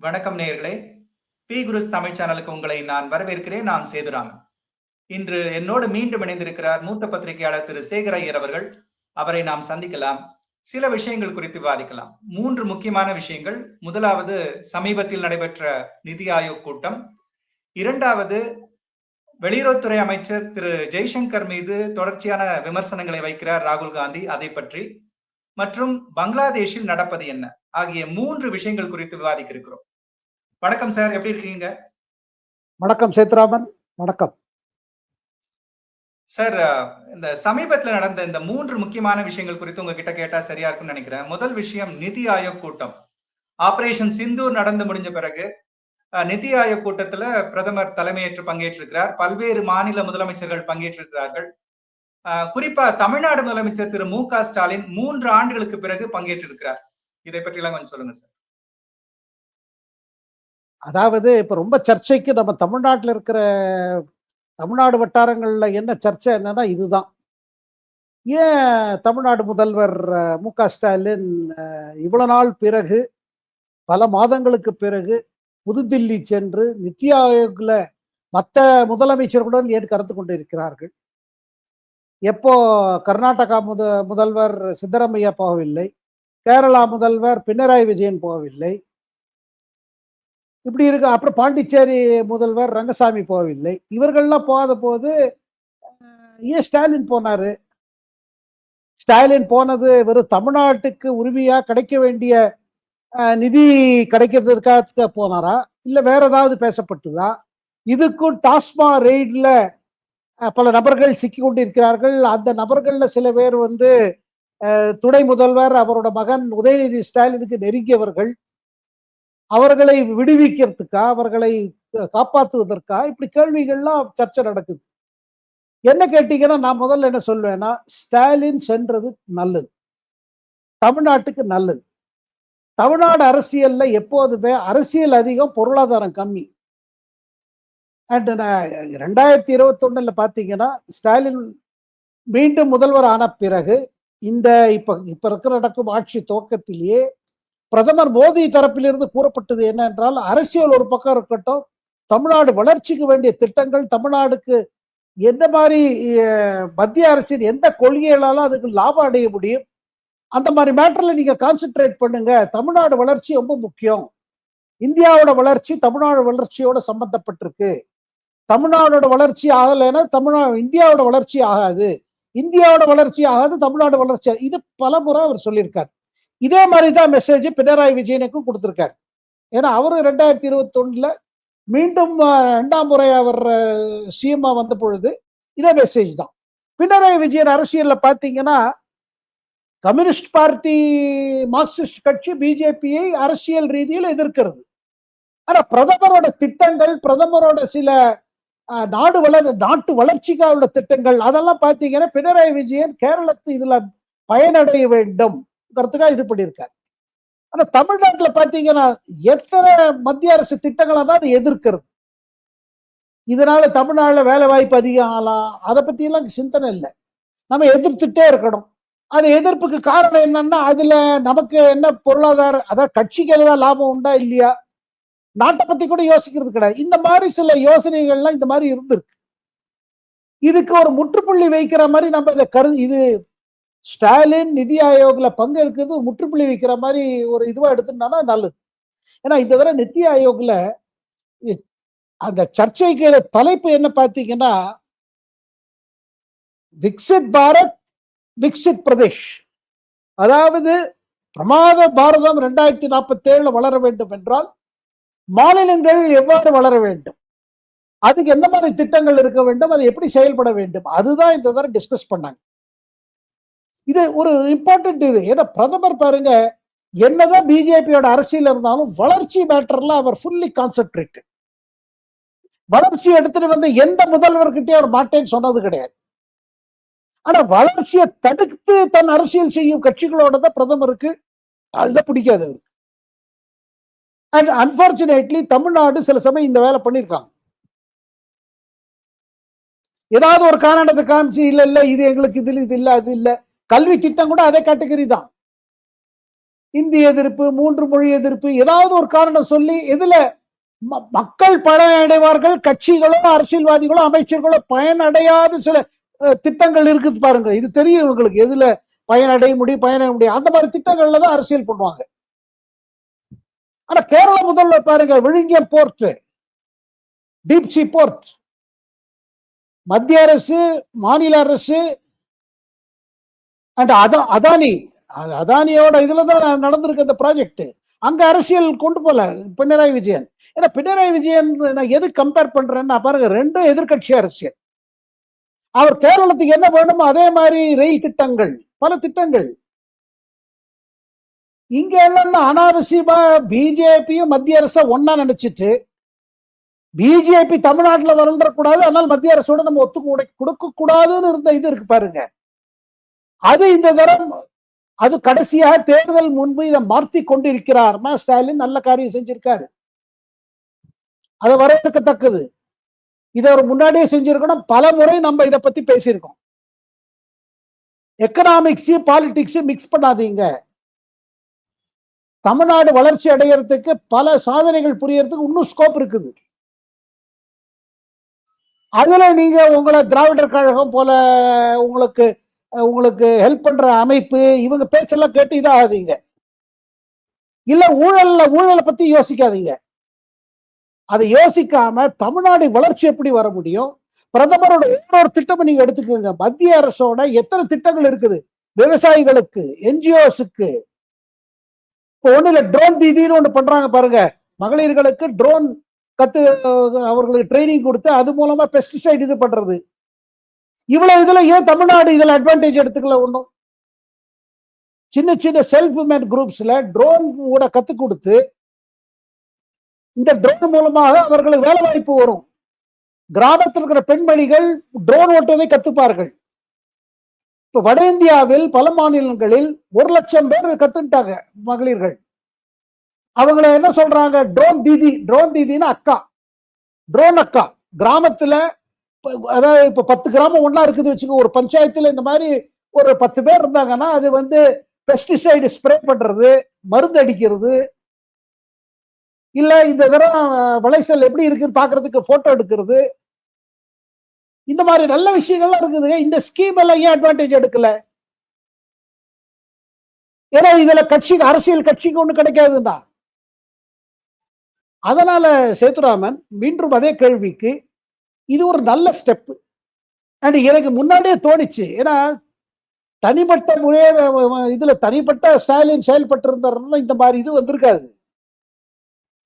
வணக்கம் நேயர்களே. பி குருஸ் தமிழ் சேனலுக்கு உங்களை நான் வரவேற்கிறேன். நான் சேதுராமன். இன்று என்னோடு மீண்டும் இணைந்திருக்கிறார் மூத்த பத்திரிகையாளர் திரு சேகர் ஐயர் அவர்கள். அவரை நாம் சந்திக்கலாம். சில விஷயங்கள் குறித்து விவாதிக்கலாம். மூன்று முக்கியமான விஷயங்கள். முதலாவது சமீபத்தில் நடைபெற்ற நிதி ஆயோக் கூட்டம். இரண்டாவது வெளியுறவுத்துறை அமைச்சர் திரு ஜெய்சங்கர் மீது தொடர்ச்சியான விமர்சனங்களை வைக்கிறார் ராகுல் காந்தி. அதை பற்றி. மற்றும் பங்களாதேஷில் நடப்பது என்ன? ஆகிய மூன்று விஷயங்கள் குறித்து விவாதிக்க இருக்கிறோம். வணக்கம் சார் எப்படி இருக்கீங்க? வணக்கம் சேத்ராமன் வணக்கம். சார் இந்த சமீபத்தில் நடந்த இந்த மூன்று முக்கியமான விஷயங்கள் குறித்து உங்ககிட்ட கேட்டா சரியா இருக்கும்னு நினைக்கிறேன். முதல் விஷயம் நிதி ஆயோக் கூட்டம். ஆபரேஷன் சிந்தூர் நடந்து முடிஞ்ச பிறகு நிதி ஆயோக் கூட்டத்துல பிரதமர் தலைமையேற்று பங்கேற்றிருக்கிறார். பல்வேறு மாநில முதலமைச்சர்கள் பங்கேற்றிருக்கிறார்கள். குறிப்பா தமிழ்நாடு முதலமைச்சர் திரு மு க ஸ்டாலின் மூன்று ஆண்டுகளுக்கு பிறகு பங்கேற்றிருக்கிறார். இதை பற்றி எல்லாம் கொஞ்சம் சொல்லுங்க சார். அதாவது இப்ப ரொம்ப சர்ச்சைக்கு நம்ம தமிழ்நாட்டில் இருக்கிற தமிழ்நாடு வட்டாரங்களில் என்ன சர்ச்சை என்னன்னா இதுதான். ஏன் தமிழ்நாடு முதல்வர் மு க ஸ்டாலின் இவ்வளோ நாள் பிறகு பல மாதங்களுக்கு பிறகு புதுதில்லி சென்று நித்தி ஆயோக்ல மற்ற முதலமைச்சர்களுடன் ஏன் கருத்து கொண்டு இருக்கிறார்கள் எப்போ கர்நாடகா முத முதல்வர் சித்தராமையா போகவில்லை கேரளா முதல்வர் பினராயி விஜயன் போகவில்லை இப்படி இருக்கு அப்புறம் பாண்டிச்சேரி முதல்வர் ரங்கசாமி போகவில்லை. இவர்கள்லாம் போகாத போது ஏன் ஸ்டாலின் போனாரு? ஸ்டாலின் போனது வெறும் தமிழ்நாட்டுக்கு உரிமையா கிடைக்க வேண்டிய அஹ், நிதி கிடைக்கிறதுக்காக போனாரா? இல்லை வேற ஏதாவது பேசப்பட்டுதா? இதுக்கும் டாஸ்மா ரெய்டில் பல நபர்கள் சிக்கி கொண்டிருக்கிறார்கள். அந்த நபர்களில் சில பேர் வந்து துணை முதல்வர் அவரோட மகன் உதயநிதி ஸ்டாலினுக்கு நெருங்கியவர்கள். அவர்களை விடுவிக்கிறதுக்கா அவர்களை காப்பாற்றுவதற்கா? இப்படி கேள்விகள்லாம் சர்ச்சை நடக்குது. என்ன கேட்டீங்கன்னா நான் முதல்ல என்ன சொல்வேன்னா ஸ்டாலின் சென்றது நல்லது. தமிழ்நாட்டுக்கு நல்லது. தமிழ்நாடு அரசியல்ல எப்போதுமே அரசியல் அதிகம் பொருளாதாரம் கம்மி. அண்ட் ரெண்டாயிரத்தி இருபத்தி ஒண்ணுல பாத்தீங்கன்னா ஸ்டாலின் மீண்டும் முதல்வர் ஆன பிறகு இந்த இப்ப இப்ப இருக்கிற நடக்கும் ஆட்சி துவக்கத்திலேயே பிரதமர் மோடி தரப்பிலிருந்து கூறப்பட்டது என்ன என்றால் அரசியல் ஒரு பக்கம் இருக்கட்டும் தமிழ்நாடு வளர்ச்சிக்கு வேண்டிய திட்டங்கள் தமிழ்நாடுக்கு எந்த மாதிரி மத்திய அரசின் எந்த கொள்கைகளாலும் அதுக்கு லாபம் அடைய முடியும். அந்த மாதிரி மேட்டர்ல நீங்க கான்சென்ட்ரேட் பண்ணுங்க. தமிழ்நாடு வளர்ச்சி ரொம்ப முக்கியம். இந்தியாவோட வளர்ச்சி தமிழ்நாடு வளர்ச்சியோட சம்பந்தப்பட்டிருக்கு. தமிழ்நாடோட வளர்ச்சி ஆகலைன்னா தமிழ்நாடு இந்தியாவோட வளர்ச்சி ஆகாது. இந்தியாவோட வளர்ச்சி ஆகாது தமிழ்நாடு வளர்ச்சி இது பல முறை அவர் சொல்லியிருக்கார். இதே மாதிரி தான் மெசேஜ் பினராயி விஜயனுக்கும் கொடுத்துருக்காரு. ஏன்னா அவரும் ரெண்டாயிரத்தி இருபத்தொன்னில் மீண்டும் ரெண்டாம் முறை அவர் சிஎம்மா வந்த பொழுது இதே மெசேஜ் தான். பினராயி விஜயன் அரசியலில் பார்த்தீங்கன்னா கம்யூனிஸ்ட் பார்ட்டி மார்க்சிஸ்ட் கட்சி பிஜேபியை அரசியல் ரீதியில் எதிர்க்கிறது. ஆனால் பிரதமரோட திட்டங்கள் பிரதமரோட சில நாடு வளர் நாட்டு வளர்ச்சிக்காக உள்ள திட்டங்கள் அதெல்லாம் பார்த்தீங்கன்னா பினராயி விஜயன் கேரளத்து இதில் பயனடைய வேண்டும். கருத்துக்காக இது பண்ணியிருக்காரு. ஆனா தமிழ்நாட்டுல பாத்தீங்கன்னா எத்தனை மத்திய அரசு திட்டங்களை தான் அது எதிர்க்கிறது. இதனால தமிழ்நாடுல வேலை வாய்ப்பு அதிகம் ஆகலாம் அதை பத்தி எல்லாம் சிந்தனை இல்லை. நம்ம எதிர்த்துட்டே இருக்கணும். அது எதிர்ப்புக்கு காரணம் என்னன்னா அதுல நமக்கு என்ன பொருளாதார அதாவது கட்சிக்கு ஏதாவது லாபம் உண்டா இல்லையா? நாட்டை பத்தி கூட யோசிக்கிறது கிடையாது. இந்த மாதிரி சில யோசனைகள்லாம் இந்த மாதிரி இருந்திருக்கு. இதுக்கு ஒரு முற்றுப்புள்ளி வைக்கிற மாதிரி நம்ம இதை கருது இது ஸ்டாலின் நிதி ஆயோக்ல பங்கேற்கிறது இருக்கிறது முற்றுப்புள்ளி வைக்கிற மாதிரி ஒரு இதுவா எடுத்துட்டோம்னா நல்லது. ஏன்னா இந்த தடவை நிதி ஆயோக்ல அந்த சர்ச்சைக்கு தலைப்பு என்ன பார்த்தீங்கன்னா விக்சித் பாரத் விக்சித் பிரதேஷ். அதாவது பிரமாத பாரதம் ரெண்டாயிரத்தி நாற்பத்தி ஏழுல வளர வேண்டும் என்றால் மாநிலங்கள் எவ்வாறு வளர வேண்டும்? அதுக்கு எந்த மாதிரி திட்டங்கள் இருக்க வேண்டும்? அது எப்படி செயல்பட வேண்டும்? அதுதான் இந்த தடவை டிஸ்கஸ் பண்ணாங்க. இது ஒரு இம்பார்ட்டன்ட் இது. ஏன்னா பிரதமர் பாருங்க என்னதான் பிஜேபியோட அரசியல் இருந்தாலும் வளர்ச்சி மேட்டர்ல அவர் ஃபுல்லி கான்சென்ட்ரேட்டட் வளர்ச்சி எடுத்துட்டு வந்து எந்த முதல்வர்கிட்டயும் அவர் மாட்டேன்னு சொன்னது கிடையாது. ஆனா வளர்ச்சியை தடுத்து தன் அரசியல் செய்யும் கட்சிகளோட தான் பிரதமருக்கு அதுதான் பிடிக்காது அவருக்கு. அண்ட் அன்பார்ச்சுனேட்லி தமிழ்நாடு சில சமயம் இந்த வேலை பண்ணியிருக்காங்க. ஏதாவது ஒரு காரணத்தை காமிச்சு இல்ல இல்ல இது எங்களுக்கு இதுல இது இல்ல அது இல்லை. கல்வி திட்டம் கூட அதே கேட்டகரி தான். இந்திய எதிர்ப்பு மூன்று மொழி எதிர்ப்பு ஏதாவது ஒரு காரணம் சொல்லி எதுல ம- மக்கள் பயனடைவார்கள் கட்சிகளோ அரசியல்வாதிகளோ அமைச்சர்களோ பயனடையாத சில திட்டங்கள் இருக்குது பாருங்க. இது தெரியும் இவங்களுக்கு எதுல பயனடைய முடியும் பயனடைய முடியும். அந்த மாதிரி திட்டங்கள்ல தான் அரசியல் பண்ணுவாங்க. ஆனா கேரள முதல்வர் பாருங்க விழுங்கியம் போர்ட் டீப்சி போர்ட். மத்திய அரசு மாநில அரசு அண்ட் அதா அதானி அதானியோட இதுல தான் நடந்திருக்கு அந்த ப்ராஜெக்ட் அங்க அரசியல் கொண்டு போல பினராயி விஜயன். ஏன்னா பினராயி விஜயன் நான் எது கம்பேர் பண்றேன்னா பாருங்க ரெண்டும் எதிர்க்கட்சி அரசியல். அவர் கேரளத்துக்கு என்ன வேணுமோ அதே மாதிரி ரயில் திட்டங்கள் பல திட்டங்கள். இங்க என்னன்னா அனாவசியமா பிஜேபியும் மத்திய அரச ஒன்னா நினைச்சிட்டு பிஜேபி தமிழ்நாட்டில் வளர்ந்துடக்கூடாது ஆனால் மத்திய அரசோட நம்ம ஒத்துக்க கொடுக்க கூடாதுன்னு இருந்த இது இருக்கு பாருங்க. அது இந்த தரம் அது கடைசியாக தேர்தல் முன்பு இதை மாற்றி கொண்டிருக்கிறார். ஸ்டாலின் நல்ல காரியம் செஞ்சிருக்காரு. அதை வரவேற்கத்தக்கது. இதை ஒரு முன்னாடியே செஞ்சிருக்கணும். பல முறை நம்ம இதை பத்தி பேசியிருக்கோம். எக்கனாமிக்ஸ் பாலிடிக்ஸ் மிக்ஸ் பண்ணாதீங்க. தமிழ்நாடு வளர்ச்சி அடையறதுக்கு பல சாதனைகள் புரியறதுக்கு இன்னும் ஸ்கோப் இருக்குது. அதுல நீங்க உங்களை திராவிடர் கழகம் போல உங்களுக்கு உங்களுக்கு ஹெல்ப் பண்ற அமைப்பு இவங்க பேச்செல்லாம் கேட்டு இதாகாதீங்க. இல்ல ஊழல்ல ஊழலை பத்தி யோசிக்காதீங்க. அதை யோசிக்காம தமிழ்நாடு வளர்ச்சி எப்படி வர முடியும்? பிரதமரோட ஒவ்வொரு திட்டமும் நீங்க எடுத்துக்கோங்க. மத்திய அரசோட எத்தனை திட்டங்கள் இருக்குது? விவசாயிகளுக்கு என்ஜிஓஸுக்கு இப்போ ஒண்ணு ட்ரோன் தீதின்னு ஒண்ணு பண்றாங்க பாருங்க. மகளிர்களுக்கு ட்ரோன் கத்து அவர்களுக்கு ட்ரைனிங் கொடுத்து அது மூலமா பெஸ்டிசைட் இது பண்றது. இவ்வளவு இதுல ஏன் தமிழ்நாடு இதுல அட்வான்டேஜ் எடுத்துக்கல ஒன்றும் சின்ன சின்ன செல்ஃப் மேன் குரூப்ஸ்ல ட்ரோன் கூட கத்து கொடுத்து இந்த ட்ரோன் மூலமாக அவர்களுக்கு வேலை வாய்ப்பு வரும். கிராமத்தில் இருக்கிற பெண்மணிகள் ட்ரோன் ஓட்டுவதை கத்துப்பார்கள். இப்ப வட இந்தியாவில் பல மாநிலங்களில் ஒரு லட்சம் பேர் கத்துட்டாங்க மகளிர்கள். அவங்கள என்ன சொல்றாங்க? ட்ரோன் தீதி ட்ரோன் தீதினா அக்கா. ட்ரோன் அக்கா. கிராமத்துல அதாவது இப்ப பத்து கிராமம் ஒன்றா இருக்குது வச்சுக்கோ ஒரு பஞ்சாயத்துல இந்த மாதிரி ஒரு பத்து பேர் இருந்தாங்கன்னா அது வந்து பெஸ்டிசைடு ஸ்ப்ரே பண்றது மருந்து அடிக்கிறது. இல்ல இந்த தரம் விளைச்சல் எப்படி இருக்குன்னு பாக்குறதுக்கு போட்டோ எடுக்கிறது. இந்த மாதிரி நல்ல விஷயங்கள்லாம் இருக்குதுங்க. இந்த ஸ்கீம் எல்லாம் ஏன் அட்வான்டேஜ் எடுக்கல? ஏன்னா இதுல கட்சி அரசியல் கட்சிக்கு ஒண்ணு கிடைக்காதுதான். அதனால சேத்துராமன் மீண்டும் அதே கேள்விக்கு இது ஒரு நல்ல ஸ்டெப்பு அண்ட் எனக்கு முன்னாடியே தோணுச்சு. ஏன்னா தனிப்பட்ட முறைய இதுல தனிப்பட்ட ஸ்டாலின் செயல்பட்டு இருந்தாருன்னா இந்த மாதிரி இது வந்திருக்காது.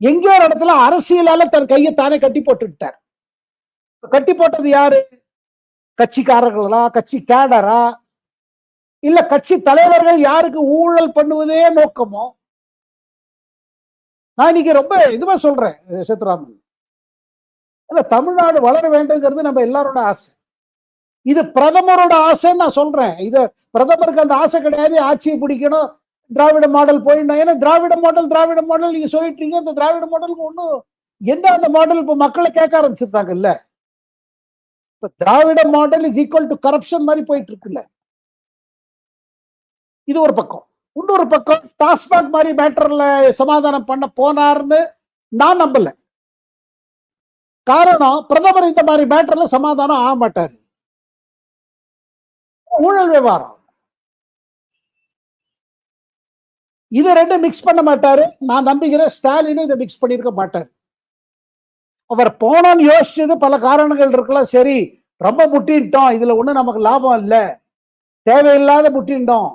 எங்கேயோ ஒரு இடத்துல அரசியலால தன் கையை தானே கட்டி போட்டுக்கிட்டார். கட்டி போட்டது யாரு? கட்சிக்காரர்களா? கட்சி கேடரா? இல்ல கட்சி தலைவர்கள் யாருக்கு ஊழல் பண்ணுவதே நோக்கமோ? நான் இன்னைக்கு ரொம்ப இதுவா சொல்றேன் சேத்துராமன். இல்ல தமிழ்நாடு வளர வேண்டுங்கிறது நம்ம எல்லாரோட ஆசை. இது பிரதமரோட ஆசைன்னு நான் சொல்றேன். இது பிரதமருக்கு அந்த ஆசை கிடையாது ஆட்சியை பிடிக்கணும் திராவிட மாடல் போயிடணும். ஏன்னா திராவிட மாடல் திராவிட மாடல் நீங்க சொல்லிட்டு இருக்கீங்க இந்த திராவிட மாடலுக்கு ஒன்றும் என்ன அந்த மாடல் இப்போ மக்களை கேட்க ஆரம்பிச்சிருக்காங்க இல்ல இப்ப Dravida model is equal to corruption மாதிரி போயிட்டு இருக்குல்ல இது ஒரு பக்கம். இன்னொரு பக்கம் டாஸ்மாக் மாதிரி மேட்டர்ல சமாதானம் பண்ண போனார்னு நான் நம்பல. காரணம் பிரதமர் இந்த மாதிரி மேட்டர்ல சமாதானம் ஆக மாட்டாரு. ஊழல் விவகாரம். இது ரெண்டும் மிக்ஸ் பண்ண மாட்டாரு. நான் நம்புகிறேன் ஸ்டாலினும் இதை மிக்ஸ் பண்ணியிருக்க மாட்டாரு. அவர் போனோன்னு யோசிச்சது பல காரணங்கள் இருக்கலாம். சரி ரொம்ப முட்டின்ட்டோம். இதுல ஒண்ணும் நமக்கு லாபம் இல்ல. தேவையில்லாத முட்டின்ட்டோம்.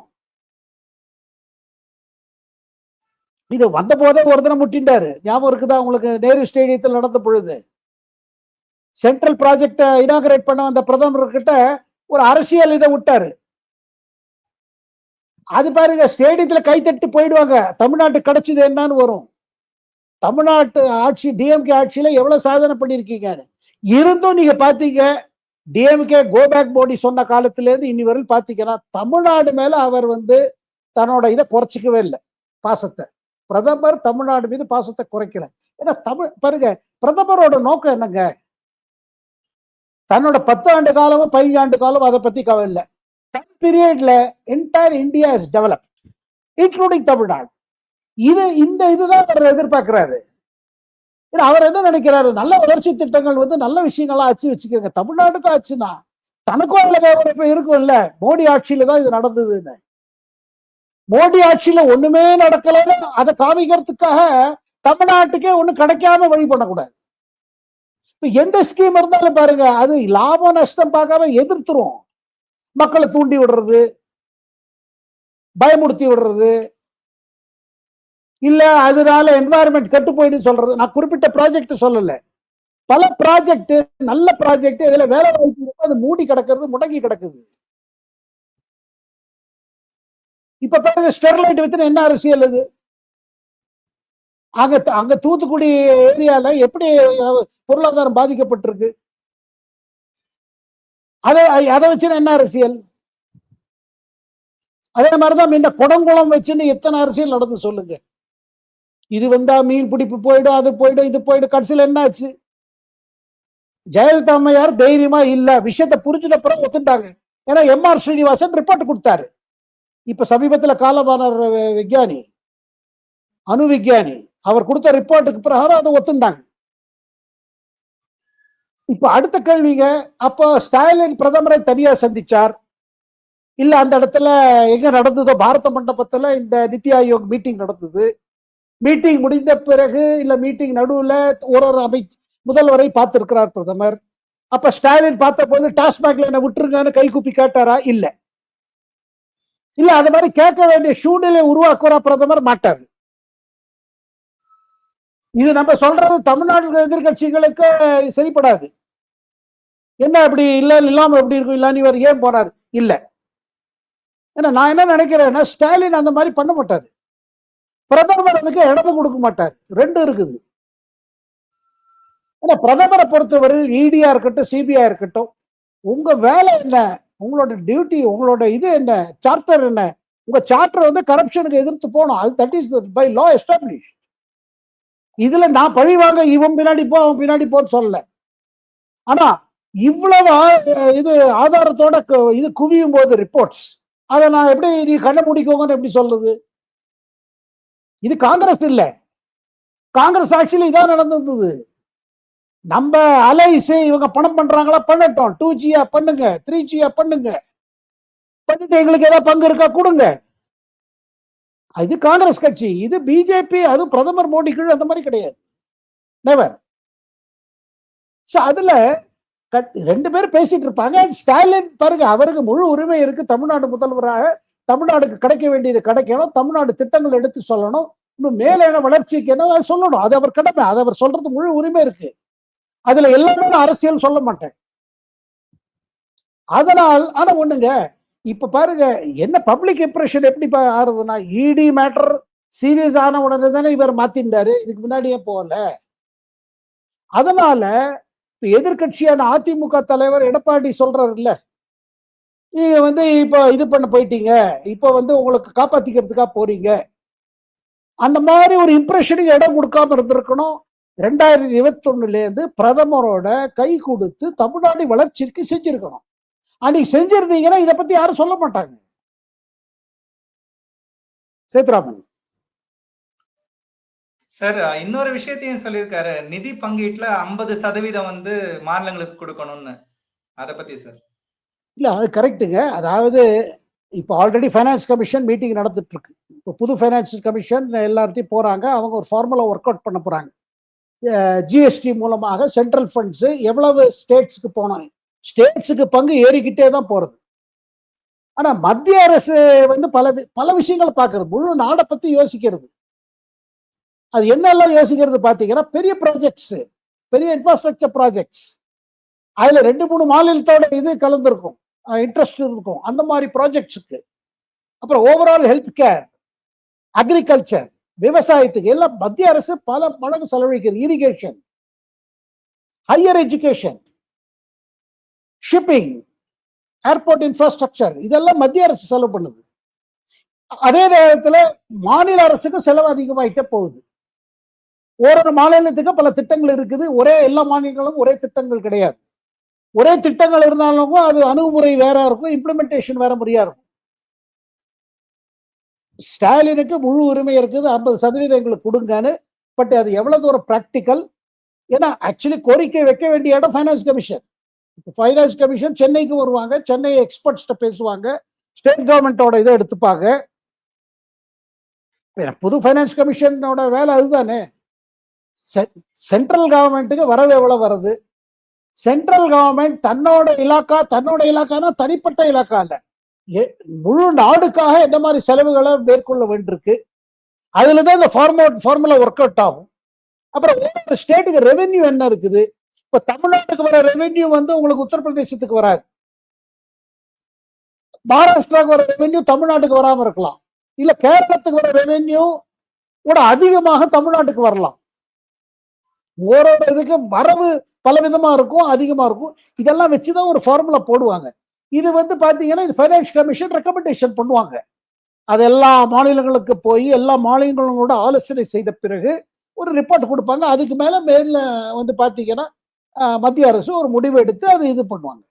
இது வந்த போதே ஒரு தினம் முட்டின்றாரு ஞாபகம் இருக்குதா உங்களுக்கு? நேரு ஸ்டேடியத்தில் நடந்த பொழுது. சென்ட்ரல் ப்ராஜெக்டை இனாகரேட் பண்ண வந்த பிரதமர் கிட்ட ஒரு அரசியல் இதை விட்டாரு. அது பாருங்க ஸ்டேடியத்துல கைத்தட்டு போயிடுவாங்க. தமிழ்நாட்டு கிடைச்சது என்னன்னு வரும். தமிழ்நாட்டு ஆட்சி டிஎம்கே ஆட்சியில எவ்வளவு சாதனை பண்ணிருக்கீங்க இருந்தும் நீங்க பாத்தீங்க டிஎம்கே கோபேக் மோடி சொன்ன காலத்துல இருந்து இன்னி வரையில் பாத்தீங்கன்னா தமிழ்நாடு மேல அவர் வந்து தன்னோட இதை குறைச்சிக்கவே இல்லை பாசத்தை. பிரதமர் தமிழ்நாடு மீது பாசத்தை குறைக்கல. ஏன்னா தமிழ் பாருங்க பிரதமரோட நோக்கம் என்னங்க? தன்னோட பத்து ஆண்டு காலமும் பதினஞ்சு ஆண்டு காலம் அதை பத்தி கவலை இல்லை. பீரியட்ல entire India is develop including Tamil Nadu இது இந்த இதுதான் அவர் எதிர்பார்க்கிறாரு. ஏன்னா அவர் என்ன நினைக்கிறாரு? நல்ல வளர்ச்சி திட்டங்கள் வந்து நல்ல விஷயங்களா ஆச்சு வச்சுக்கோங்க. தமிழ்நாட்டுக்கும் ஆச்சுன்னா தனக்கும் அதுல இருக்கும் இருக்கும்ல. மோடி ஆட்சியில தான் இது நடந்ததுன்னு. மோடி ஆட்சியில ஒண்ணுமே நடக்கலன்னு அதை காமிக்கிறதுக்காக தமிழ்நாட்டுக்கே ஒண்ணு கிடைக்காம வழி பண்ணக்கூடாது. இப்போ எந்த ஸ்கீம் இருந்தாலும் பாருங்க அது லாபம் நஷ்டம் பார்க்காம எதிர்த்துரும். மக்களை தூண்டி விடுறது பயமுறுத்தி விடுறது. இல்ல அதனால என்வாயர்மெண்ட் கெட்டு போயிடுன்னு சொல்றது. நான் குறிப்பிட்ட ப்ராஜெக்ட் சொல்லல. பல ப்ராஜெக்ட் நல்ல ப்ராஜெக்ட் இதுல வேலை வாய்ப்பு அது மூடி கிடக்கிறது முடங்கி கிடக்குது. இப்ப பாருங்க ஸ்டெர்லைட் வித்துன்னு என்ன அரசியல் அது? அங்க அங்க தூத்துக்குடி ஏரியால எப்படி பொருளாதாரம் பாதிக்கப்பட்டிருக்கு? அதை அதை வச்சு என்ன அரசியல்? அதே மாதிரிதான் முன்ன குடங்குளம் வச்சுன்னு எத்தனை அரசியல் நடந்து சொல்லுங்க. இது வந்தா மீன் பிடிப்பு போயிடும் அது போயிடும் இது போயிடும் கடைசியில் என்ன ஆச்சு ஜெயலலிதா அம்மையார் தைரியமா இல்ல விஷயத்தை புரிஞ்சுட்ட பிறகு ஒத்துட்டாங்க ஏன்னா எம் ஆர் ஸ்ரீனிவாசன் ரிப்போர்ட் கொடுத்தாரு. இப்ப சமீபத்துல காலமான விஞ்ஞானி. அணு விஞ்ஞானி. அவர் கொடுத்த ரிப்போர்ட்டுக்கு பிரகாரம் அதை ஒத்துண்டாங்க. இப்ப அடுத்த கேள்விங்க அப்போ ஸ்டாலின் பிரதமரை தனியா சந்திச்சார்? இல்ல அந்த இடத்துல எங்க நடந்ததோ பாரத மண்டபத்துல இந்த நித்தி ஆயோக் மீட்டிங் நடந்தது. மீட்டிங் முடிந்த பிறகு இல்ல மீட்டிங் நடுவுல ஒரு ஒரு அமை முதல்வரை பார்த்திருக்கிறார் பிரதமர். அப்ப ஸ்டாலின் பார்த்த போது டாஸ்மாக்ல என்ன விட்டுருங்கன்னு கை கூப்பி கேட்டாரா? இல்ல. இல்ல அது மாதிரி கேட்க வேண்டிய சூழ்நிலை உருவாக்குறா பிரதமர் மாட்டார். இது நம்ம சொல்றது தமிழ்நாடு எதிர்கட்சிகளுக்கு சரிப்படாது. என்ன அப்படி இல்ல இல்லாம எப்படி இருக்கும்? இல்லன்னு இவர் ஏன் போறாரு இல்ல. ஏன்னா நான் என்ன நினைக்கிறேன்னா ஸ்டாலின் அந்த மாதிரி பண்ண மாட்டாரு. பிரதமர் அதுக்கு இடம் கொடுக்க மாட்டார். ரெண்டு இருக்குது. ஏன்னா பிரதமரை பொறுத்தவரையில் இடியா இருக்கட்டும் சிபிஐ இருக்கட்டும் உங்க வேலை என்ன? உங்களோட டியூட்டி உங்களோட இது என்ன? சார்ட்டர் என்ன? உங்க சார்ட்டர் வந்து கரப்ஷனுக்கு எதிர்த்து போகணும். அது that is by law establish இதுல நான் பழி வாங்க இவன் பின்னாடி போ அவன் பின்னாடி போன்னு சொல்லல. ஆனா இவ்வளவு இது ஆதாரத்தோட கு- இது குவியும் போது ரிப்போர்ட்ஸ் அதை நான் எப்படி நீ கண்ண முடிக்கோங்கன்னு எப்படி சொல்றது? இது காங்கிரஸ் இல்ல. காங்கிரஸ் ஆட்சியில் இதான் நடந்திருந்தது. நம்ம அலைஸ் இவங்க பணம் பண்றாங்களா? பண்ணட்டும். டூ ஜியா பண்ணுங்க த்ரீ ஜியா பண்ணுங்க. பண்ணிட்டு எங்களுக்கு ஏதாவது பங்கு இருக்கா? கொடுங்க. இது காங்கிரஸ் கட்சி. இது பிஜேபி அது பிரதமர் மோடி கீழ் அந்த மாதிரி கிடையாது. நெவர் ஸோ அதுல கட்- ரெண்டு பேரும் பேசிட்டு இருப்பாங்க. ஸ்டாலின் பாருங்க அவருக்கு முழு உரிமை இருக்கு. தமிழ்நாடு முதல்வராக தமிழ்நாடுக்கு கிடைக்க வேண்டியது கிடைக்கணும். தமிழ்நாடு திட்டங்கள் எடுத்து சொல்லணும். இன்னும் மேலான வளர்ச்சிக்கு என்ன அதை சொல்லணும். அது அவர் கடமை. அது அவர் சொல்றது முழு உரிமை இருக்கு. அதுல எல்லாமே அரசியல் சொல்ல மாட்டேன். அதனால் ஆனா ஒண்ணுங்க இப்ப பாருங்க என்ன பப்ளிக் இம்ப்ரெஷன் எப்படி பா- ஆறுதுன்னா இடி மேட்டர் சீரியஸ் ஆன உடனே தானே இவர் மாத்திண்டாரு இதுக்கு முன்னாடியே போகல. அதனால இப்போ எதிர்க்கட்சியான அதிமுக தலைவர் எடப்பாடி சொல்றாரு இல்ல நீங்க வந்து இப்போ இது பண்ண போயிட்டீங்க இப்போ வந்து உங்களுக்கு காப்பாத்திக்கிறதுக்காக போறீங்க? அந்த மாதிரி ஒரு இம்ப்ரெஷனுக்கு இடம் கொடுக்காம இருந்திருக்கணும். ரெண்டாயிரத்தி இருபத்தொன்னுல இருந்து பிரதமரோட கை கொடுத்து தமிழ்நாடு வளர்ச்சிக்கு செஞ்சிருக்கணும். அன்னைக்கு செஞ்சிருந்தீங்கன்னா இதை பத்தி யாரும் சொல்ல மாட்டாங்க. சேத்ராமன் சார் இன்னொரு விஷயத்தையும் சொல்லியிருக்காரு. நிதி பங்கீட்டுல ஐம்பது சதவீதம் வந்து மாநிலங்களுக்கு கொடுக்கணும்னு. அதை பத்தி சார் இல்ல அது கரெக்டுங்க அதாவது இப்போ ஆல்ரெடி ஃபைனான்ஸ் கமிஷன் மீட்டிங் நடந்துட்டு இருக்கு இப்போ புது ஃபைனான்ஸ் கமிஷன் எல்லார்ட்டையும் போறாங்க. அவங்க ஒரு ஃபார்முலா ஒர்க் அவுட் பண்ண போறாங்க. ஜிஎஸ்டி மூலமாக சென்ட்ரல் ஃபண்ட்ஸ் எவ்வளவு ஸ்டேட்ஸுக்கு போனாங்க? ஸ்டேட்ஸுக்கு பங்கு ஏறிக்கிட்டே தான் போறது. ஆனால் மத்திய அரசு வந்து பல பல விஷயங்களை பார்க்கறது முழு நாடை பற்றி யோசிக்கிறது. அது என்னெல்லாம் யோசிக்கிறது பார்த்தீங்கன்னா பெரிய ப்ராஜெக்ட்ஸு பெரிய இன்ஃப்ராஸ்ட்ரக்சர் ப்ராஜெக்ட்ஸ் அதில் ரெண்டு மூணு மாநிலத்தோட இது கலந்துருக்கும். இன்ட்ரெஸ்ட் இருக்கும். அந்த மாதிரி ப்ராஜெக்ட்ஸுக்கு அப்புறம் ஓவரால் ஹெல்த் கேர் அக்ரிகல்ச்சர் விவசாயத்துக்கு எல்லாம் மத்திய அரசு பல மடங்கு செலவழிக்கிறது irrigation higher education shipping airport infrastructure இதெல்லாம் மத்திய அரசு செலவு பண்ணுது. அதே நேரத்துல மாநில அரசுக்கும் செலவு அதிகமாயிட்டே போகுது. ஒரு மாநிலத்துக்கு பல திட்டங்கள் இருக்குது. ஒரே எல்லா மாநிலங்களும் ஒரே திட்டங்கள் கிடையாது. ஒரே திட்டங்கள் இருந்தாலும் அது அணுகுமுறை வேற இருக்கும் இம்ப்ளிமெண்டேஷன் வேற முறையா இருக்கும். ஸ்டாலினுக்கு முழு உரிமை இருக்குது ஐம்பது சதவீதம் எங்களுக்கு கொடுங்கன்னு. பட் அது எவ்வளவு தூரம் ப்ராக்டிக்கல் ஏன்னா ஆக்சுவலி கோரிக்கை வைக்க வேண்டிய இடம் ஃபைனான்ஸ் கமிஷன் ஃபைனான்ஸ் கமிஷன் சென்னைக்கு வருவாங்க சென்னை எக்ஸ்பர்ட்ஸ்கிட்ட பேசுவாங்க ஸ்டேட் கவர்மெண்ட்டோட இதை எடுத்துப்பாங்க. புது ஃபைனான்ஸ் கமிஷனோட வேலை அதுதானே. சென்ட்ரல் கவர்மெண்ட்டுக்கு வரவு எவ்வளோ வருது? சென்ட்ரல் கவர்மெண்ட் தன்னோட இலாக்கா தன்னோட இலாக்கானா தனிப்பட்ட இலாக்கா இல்லை முழு நாடுக்காக என்ன மாதிரி செலவுகளை மேற்கொள்ள வேண்டியிருக்கு? அதுல தான் இந்த ஃபார்மோ ஃபார்முலா ஒர்க் அவுட் ஆகும். அப்புறம் ஒவ்வொரு ஸ்டேட்டுக்கு ரெவென்யூ என்ன இருக்குது? இப்ப தமிழ்நாட்டுக்கு வர ரெவென்யூ வந்து உங்களுக்கு உத்தரப்பிரதேசத்துக்கு வராது. மகாராஷ்டிராவுக்கு வர ரெவென்யூ தமிழ்நாட்டுக்கு வராம இருக்கலாம். இல்ல கேரளத்துக்கு வர ரெவென்யூ கூட அதிகமாக தமிழ்நாட்டுக்கு வரலாம். ஒரு ஒரு இதுக்கு வரவு பல விதமா இருக்கும் அதிகமா இருக்கும். இதெல்லாம் வச்சுதான் ஒரு ஃபார்முலா போடுவாங்க. இது வந்து பாத்தீங்கன்னா இது ஃபைனான்ஸ் கமிஷன் ரெக்கமெண்டேஷன் பண்ணுவாங்க. அது எல்லா மாநிலங்களுக்கு போய் எல்லா மாநிலங்களோட ஆலோசனை செய்த பிறகு ஒரு ரிப்போர்ட் கொடுப்பாங்க. அதுக்கு மேல மேல வந்து பாத்தீங்கன்னா மத்திய அரசு ஒரு முடிவு எடுத்து அதை இது பண்ணுவாங்க.